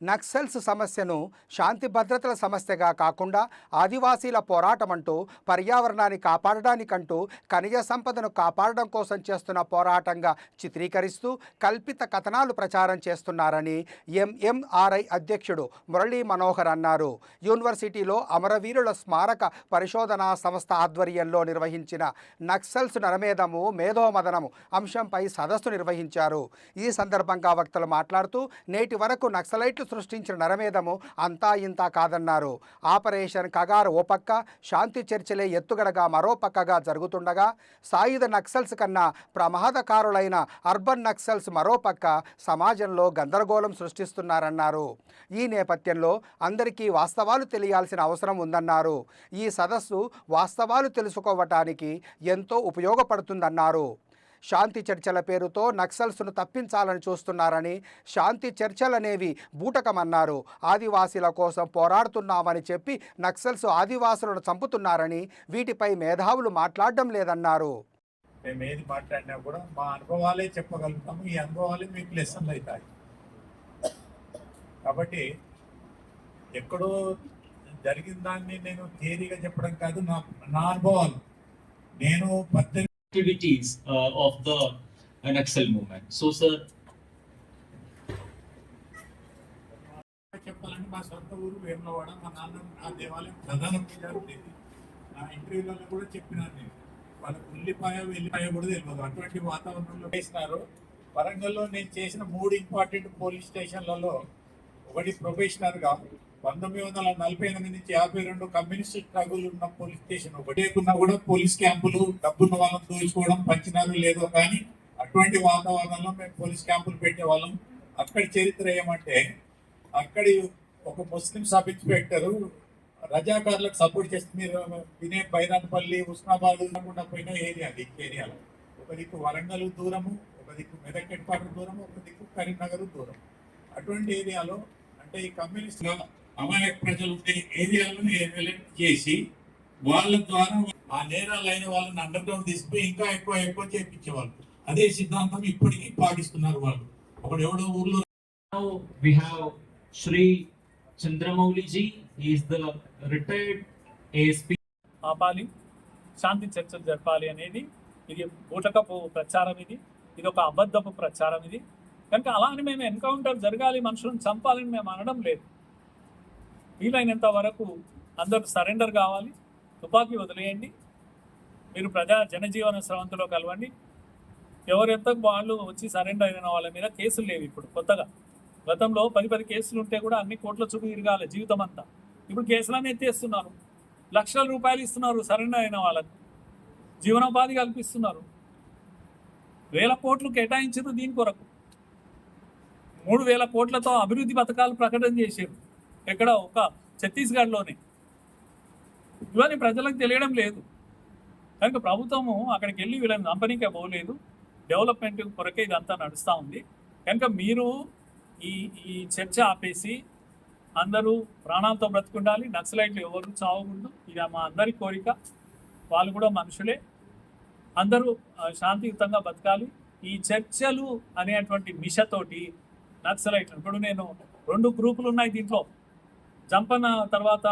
నక్సల్స్ సమస్యను శాంతి భద్రతల సమస్యగా కాకుండా ఆదివాసీల పోరాటమంటూ పర్యావరణాన్ని కాపాడడానికంటూ ఖనిజ సంపదను కాపాడడం కోసం చేస్తున్న పోరాటంగా చిత్రీకరిస్తూ కల్పిత కథనాలు ప్రచారం చేస్తున్నారని ఎంఎంఆర్ఐ అధ్యక్షుడు మురళీ మనోహర్ అన్నారు. యూనివర్సిటీలో అమరవీరుల స్మారక పరిశోధనా సంస్థ ఆధ్వర్యంలో నిర్వహించిన నక్సల్స్ నరమేధము మేధోమదనము అంశంపై సదస్సు నిర్వహించారు. ఈ సందర్భంగా వక్తలు మాట్లాడుతూ నేటి వరకు నక్సలైట్లు సృష్టించిన నరమేధము అంతా ఇంత కాదన్నారు. ఆపరేషన్ కగార్ ఓ పక్క శాంతి చర్చలే ఎత్తుగడగా మరో పక్కగా జరుగుతుండగా సాయుధ నక్సల్స్ కన్నా ప్రమాదకారులైన అర్బన్ నక్సల్స్ మరో పక్క సమాజంలో గందరగోళం సృష్టిస్తున్నారన్నారు. ఈ నేపథ్యంలో అందరికీ వాస్తవాలు తెలియాల్సిన అవసరం ఉందన్నారు. ఈ సదస్సు వాస్తవాలు తెలుసుకోవటానికి ఎంతో ఉపయోగపడుతుందన్నారు. శాంతి చర్చల పేరుతో నక్సల్స్ను తప్పించాలని చూస్తున్నారని శాంతి చర్చలనేవి బూటకమన్నారు. ఆదివాసీల కోసం పోరాడుతున్నామని చెప్పి నక్సల్స్ ఆదివాసులను చంపుతున్నారని వీటిపై మేధావులు మాట్లాడడం లేదన్నారు. మేము ఏది మాట్లాడినా కూడా మా అనుభవాలే చెప్పగలుగుతాము. ఈ అనుభవాలే మీకు లెసన్లు అవుతాయి. కాబట్టి ఎక్కడో జరిగిన దాన్ని నేను థియరీగా చెప్పడం కాదు. నా నా అనుభవాలు. నేను పద్దెనిమిది activities uh, of the uh, Naxal movement. So, sir, చెప్పాలంటే మా సొంత ఊరు వేమలవాడ మా నాన్న ఆ దేవాలయం ప్రధాన పూజారి ఉండేది నా ఇంటర్వ్యూలలో కూడా చెప్పినాను నేను. వాళ్ళకు ఉల్లిపాయ వెల్లిపాయ కూడా తెలియదు అటువంటి వాతావరణంలో వేసినారు. వరంగల్లో నేను చేసిన మూడు ఇంపార్టెంట్ పోలీస్ స్టేషన్లలో ఒకటి ప్రొఫెషనల్గా పంతొమ్మిది వందల నలభై ఎనిమిది నుంచి యాభై రెండు కమ్యూనిస్ట్ స్ట్రగుల్ ఉన్న పోలీస్ స్టేషన్ ఒకటే కూడా పోలీస్ క్యాంపులు డబ్బున్న వాళ్ళని దోచుకోవడం పంచినారు లేదో కానీ అటువంటి వాతావరణంలో మేము పోలీస్ క్యాంపులు పెట్టేవాళ్ళం అక్కడ చరిత్ర ఏమంటే అక్కడి ఒక ముస్లిం సబ్ ఇన్స్పెక్టర్ రజాకారులకు సపోర్ట్ చేస్తే మీరు వినే బైరాన్పల్లి ఉస్మాబాద్ కాకుండా పోయిన ఏరియా అది ఏరియాలో ఒక దిక్కు వరంగల్ దూరము ఒక దిక్కు మెదక్ హెడ్ క్వార్టర్ దూరము ఒక దిక్కు కరీంనగర్ దూరం అటువంటి ఏరియాలో అంటే ఈ కమ్యూనిస్ట్ అమాయక ప్రజలు ఉండే ఏరియాలను ఎలిమినేట్ చేసి వాళ్ళ ద్వారా ఆ నేరాలు అయిన వాళ్ళని అండర్ గ్రౌండ్ తీసుకుపోయి ఇంకా ఎక్కువ ఎక్కువ చేయించేవాళ్ళు అదే సిద్ధాంతం ఇప్పటికీ పాటిస్తున్నారు వాళ్ళు. ఒకడు ఎవడో ఊర్లో Chandramouli ji. He is the retired ASP. ఆపాలి. శాంతి చర్చలు జరపాలి అనేది ఇది బూటకపు ప్రచారం ఇది. ఇది ఒక అబద్ధపు ప్రచారం ఇది. కనుక అలా అని మేము ఎన్కౌంటర్ జరగాలి మనుషులను చంపాలని మేము అనడం లేదు. వీలైనంత వరకు అందరూ సరెండర్ కావాలి. తుపాకీ వదిలేయండి. మీరు ప్రజా జనజీవన స్రవంతిలో కలవండి. ఎవరెంత వాళ్ళు వచ్చి సరెండర్ అయిన వాళ్ళ మీద కేసులు లేవు ఇప్పుడు కొత్తగా. గతంలో పది పది కేసులు ఉంటే కూడా అన్ని కోట్ల చుట్టూ తిరగాలి జీవితం అంతా. ఇప్పుడు కేసులన్నీ ఎత్తేస్తున్నారు. లక్షల రూపాయలు ఇస్తున్నారు సరెండర్ అయిన వాళ్ళకి జీవనోపాధి కల్పిస్తున్నారు. వేల కోట్లు కేటాయించారు దీని కొరకు. మూడు వేల కోట్లతో అభివృద్ధి పథకాలు ప్రకటన చేశారు. ఎక్కడ ఒక ఛత్తీస్గఢ్లోనే. ఇవన్నీ ప్రజలకు తెలియడం లేదు. కనుక ప్రభుత్వము అక్కడికి వెళ్ళి వీళ్ళని కంపెనీకే పోలేదు. డెవలప్మెంట్ కొరకే ఇదంతా నడుస్తూ ఉంది. కనుక మీరు ఈ ఈ చర్చ ఆపేసి అందరూ ప్రాణాలతో బ్రతుకుండాలి. నక్సలైట్లు ఎవరు చావకూడదు. ఇది మా అందరి కోరిక. వాళ్ళు కూడా మనుషులే. అందరూ శాంతియుతంగా బతకాలి. ఈ చర్చలు అనేటువంటి మిషతోటి నక్సలైట్లు ఇప్పుడు నేను రెండు గ్రూపులు ఉన్నాయి దీంట్లో. జంపన తర్వాత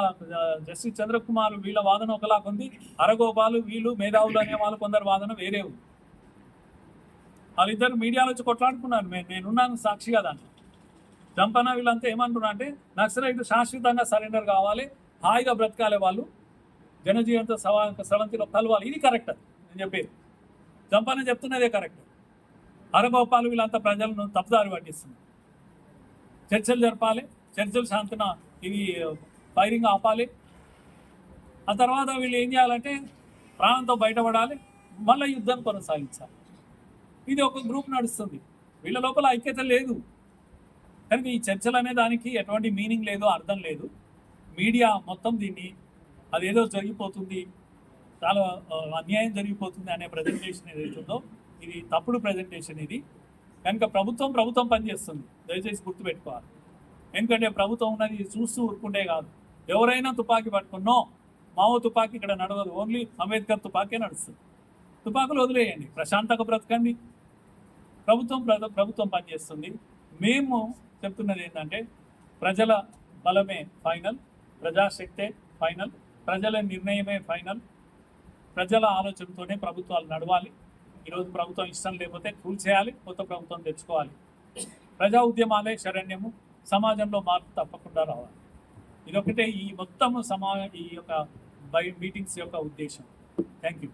జస్టిస్ చంద్రకుమార్ వీళ్ళ వాదన ఒకలాగా ఉంది. అరగోపాలు వీళ్ళు మేధావులు అనే వాళ్ళు కొందరు వాదన వేరే ఉంది. వాళ్ళిద్దరు మీడియాలో వచ్చి కొట్లాడుకున్నారు. నేను నేనున్నాను సాక్షిగా దాంట్లో. జంపన వీళ్ళంతా ఏమంటున్నా అంటే నక్సలైట్ శాశ్వతంగా సరెండర్ కావాలి. హాయిగా బ్రతకాలే వాళ్ళు. జనజీవనంతో సవా స్రవంతిలో కలవాలి. ఇది కరెక్ట్ నేను చెప్పేది. జంపన చెప్తున్నదే కరెక్ట్. అరగోపాలు వీళ్ళంతా ప్రజలను తప్పుదారి పట్టిస్తున్నారు. చర్చలు జరపాలి. చర్చలు శాంతన ఇది ఫైరింగ్ ఆపాలి. ఆ తర్వాత వీళ్ళు ఏం చేయాలంటే ప్రాణంతో బయటపడాలి. మళ్ళీ యుద్ధం కొనసాగించాలి. ఇది ఒక గ్రూప్ నడుస్తుంది. వీళ్ళ లోపల ఐక్యత లేదు. కనుక ఈ చర్చలు అనే దానికి ఎటువంటి మీనింగ్ లేదు అర్థం లేదు. మీడియా మొత్తం దీన్ని అదేదో జరిగిపోతుంది చాలా అన్యాయం జరిగిపోతుంది అనే ప్రజెంటేషన్ ఏదైతుందో ఇది తప్పుడు ప్రజెంటేషన్ ఇది. కనుక ప్రభుత్వం ప్రభుత్వం పనిచేస్తుంది. దయచేసి గుర్తుపెట్టుకోవాలి. ఎందుకంటే ప్రభుత్వం ఉన్నది చూస్తూ ఊరుకుంటే కాదు. ఎవరైనా తుపాకీ పట్టుకున్నో మావో తుపాకీ ఇక్కడ నడవదు. ఓన్లీ అంబేద్కర్ తుపాకీ నడుస్తుంది. తుపాకులు వదిలేయండి. ప్రశాంతంగా బ్రతకండి. ప్రభుత్వం ప్ర- ప్రభుత్వం పనిచేస్తుంది. మేము చెప్తున్నది ఏంటంటే ప్రజల బలమే ఫైనల్ ప్రజాశక్తే ఫైనల్ ప్రజల నిర్ణయమే ఫైనల్. ప్రజల ఆలోచనతోనే ప్రభుత్వాలు నడవాలి. ఈరోజు ప్రభుత్వం ఇష్టం లేకపోతే కూల్చేయాలి కొత్త ప్రభుత్వం తెచ్చుకోవాలి. ప్రజా ఉద్యమాలే శరణ్యము. సమాజంలో మార్పు తప్పకుండా రావాలి. ఇదొకటే ఈ మొత్తం సమా ఈ యొక్క బై మీటింగ్స్ యొక్క ఉద్దేశం. Thank you